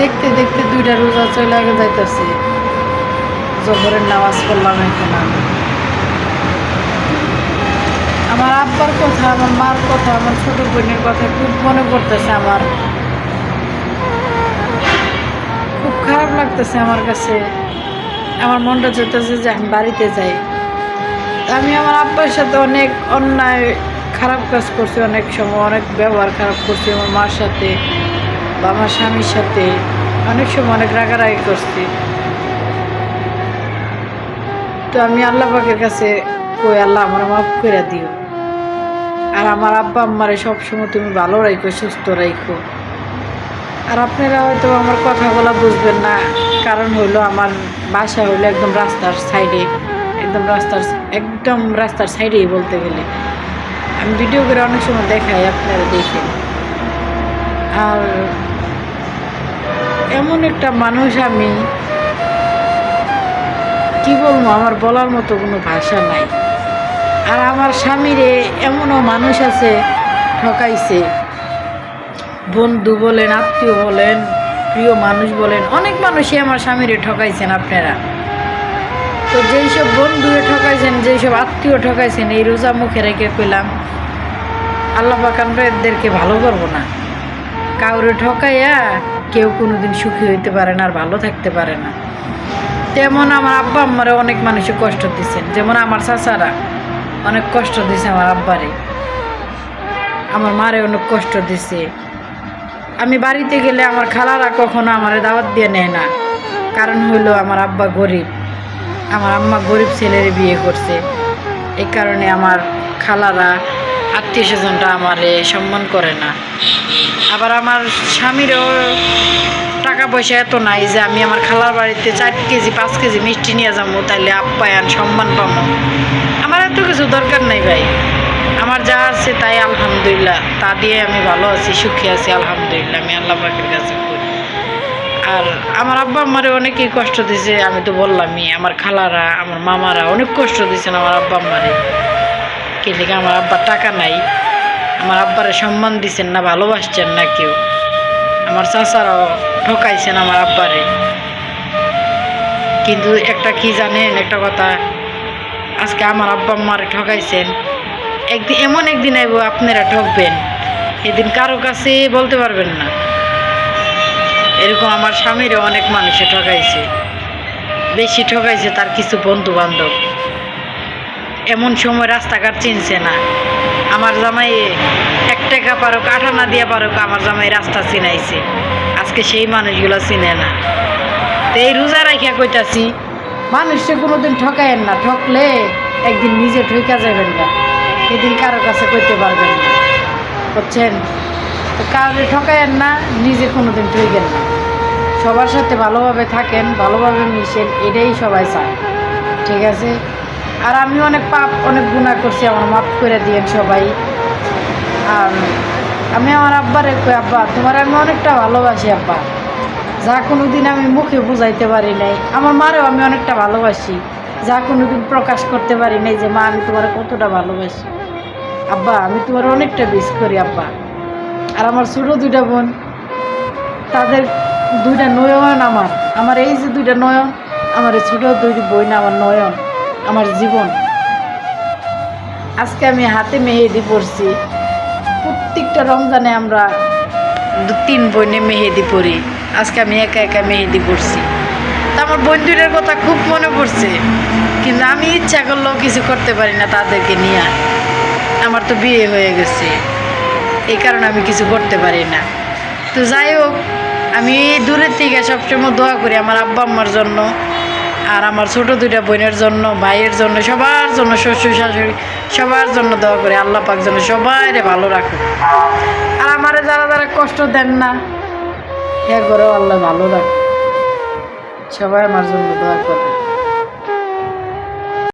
দেখতে দেখতে দুইটা রোজা চলে আগে যাইতেছে। জোহরের নামাজ পড়লাম এখানে আমি। আমার আব্বার কথা, আমার মার কথা, আমার ছোট বোনের কথা খুব মনে পড়তেছে আমার। খুব খারাপ লাগতেছে আমার কাছে। আমার মনটা চাইতেছে যে আমি বাড়িতে যাই। আমি আমার আব্বার সাথে অনেক অন্যায়, খারাপ কাজ করছি অনেক সময়, অনেক ব্যবহার খারাপ করছি আমার মার সাথে। বা আমার স্বামীর সাথে অনেক সময় অনেক রাগারাগি করছি। তো আমি আল্লাহ পাকের কাছে কই, আল্লাহ আমার মাফ করে দিও। আর আমার আব্বা আম্মারে সবসময় তুমি ভালো রাখো সুস্থ রাখো আর আপনারা হয়তো আমার কথাগুলো বুঝবেন না, কারণ হইল আমার বাসা হইল একদম রাস্তার সাইডে, একদম রাস্তার একদম রাস্তার সাইডেই বলতে গেলে। আমি ভিডিও করে অনেক সময় দেখাই, আপনারা দেখেন। আর এমন একটা মানুষ আমি, কি বলব, আমার বলার মতো কোনো ভাষা নাই। আর আমার স্বামীরে এমনও মানুষ আছে ঠকাইছে। বন্ধু বলেন, আত্মীয় বলেন, প্রিয় মানুষ বলেন, অনেক মানুষই আমার স্বামীরে ঠকাইছেন আপনারা। তো যেই সব বন্ধুয়ে ঠকাইছেন যেই সব আত্মীয় ঠকাইছেন, এই রোজা মুখে রেখে পেলাম আল্লাহ পাক এদেরকে ভালো করব না। কাউরে ঠকাইয়া কেউ কোনোদিন সুখী হইতে পারে না আর ভালো থাকতে পারে না। তেমন আমার আব্বা আম্মারে অনেক মানুষে কষ্ট দিচ্ছেন যেমন আমার চাচারা অনেক কষ্ট দিছে আমার আব্বারে। আমার মারে অনেক কষ্ট দিছে। আমি বাড়িতে গেলে আমার খালারা কখনো আমার দাওয়াত দিয়ে নেয় না। কারণ হইল আমার আব্বা গরিব। আমার আম্মা গরিব ছেলের বিয়ে করছে। এই কারণে আমার খালারা আত্মীয় স্বজনরা আমারে সম্মান করে না। আবার আমার স্বামীরও টাকা পয়সা এত নাই যে আমি আমার খালার বাড়িতে চার কেজি, পাঁচ কেজি মিষ্টি নিয়ে যাব তাহলে আপ্যায়ন সম্মান পাবো আমার এত কিছু দরকার নাই ভাই। আমার যা আছে তাই আলহামদুলিল্লাহ। তা দিয়ে আমি ভালো আছি, সুখী আছি, আলহামদুলিল্লাহ। আমি আল্লাহ পাখির কাছে আর আমার আব্বা আমারে অনেকেই কষ্ট দিছে, আমি তো বললামই, আমার খালারা, আমার মামারা অনেক কষ্ট দিয়েছেন আমার আব্বা আমারে কিন্তু আমার আব্বার টাকা নাই। আমার আব্বারে সম্মান দিছেন না, ভালোবাসছেন না কেউ। আমার চাচারাও ঠকাইছেন আমার আব্বারে। কিন্তু একটা কি জানেন, একটা কথা, আজকে আমার আব্বা আম্মারে ঠকাইছেন। একদিন এমন একদিন আইব আপনারা ঠকবেন। এদিন কারও কাছে বলতে পারবেন না। এরকম আমার স্বামীরও অনেক মানুষে ঠকাইছে। বেশি ঠকাইছে তার কিছু বন্ধু বান্ধব এমন সময় রাস্তাঘাট চিনছে না। আমার জামাই এক টাকা পারুক, আঠানা দিয়া পারুক, আমার জামাই রাস্তা চিনাইছে। আজকে সেই মানুষগুলো চিনে না। তো এই রোজা রাখিয়া কইতাছি মানুষকে কোনোদিন ঠকায়েন না, ঠকলে একদিন নিজে ঠইকা যাবেন না। এদিন কারও কাছে কইতে পারবেন না। বুঝছেন? তো কাউকে ঠকায়েন না, নিজে কোনোদিন ঠইকেন না। সবার সাথে ভালোভাবে থাকেন, ভালোভাবে মিশেন, এটাই সবাই চায়। ঠিক আছে? আর আমি অনেক পাপ, অনেক গুণা করছি, আমার মাফ করে দিয়েন সবাই। আর আমি আমার আব্বারে কই, আব্বা, তোমার আমি অনেকটা ভালোবাসি, আব্বা। যা কোনো দিন আমি মুখে বুঝাইতে পারি নাই, আমার মারেও আমি অনেকটা ভালোবাসি। যা কোনো দিন প্রকাশ করতে পারি নাই যে, মা, আমি তোমার কতটা ভালোবাসি। আব্বা, আমি তোমার অনেকটা মিস করি, আব্বা। আর আমার ছোটো দুইটা বোন, তাদের দুইটা নয়ন আমার। আমার এই যে দুইটা নয়ন, আমার ছোটো দুইটি বোন, আমার নয়ন। আমার জীবন। আজকে আমি হাতে মেহেদি পরছি। প্রত্যেকটা রমজানে আমরা দু তিন বোনে মেহেদি পরি। আজকে আমি একা একা মেহেদি পরছি। তা আমার বন্ধুদের কথা খুব মনে পড়ছে। কিন্তু আমি ইচ্ছা করলেও কিছু করতে পারি না তাদেরকে নিয়ে। আমার তো বিয়ে হয়ে গেছে। এই কারণে আমি কিছু করতে পারি না। তো যাই হোক, আমি দূরের থেকে সবসময় দোয়া করি আমার আব্বা আম্মার জন্য। আর আমার ছোট দুইটা বোনের জন্য, ভাইয়ের জন্য, সবার জন্য শ্বশুর শাশুড়ি, সবার জন্য দোয়া করে, আল্লাহ পাক যেন সবাইরে ভালো রাখো আর আমারে যারা যারা কষ্ট দেন না হ্যাঁ করেও আল্লাহ ভালো রাখো সবাই আমার জন্য দোয়া করে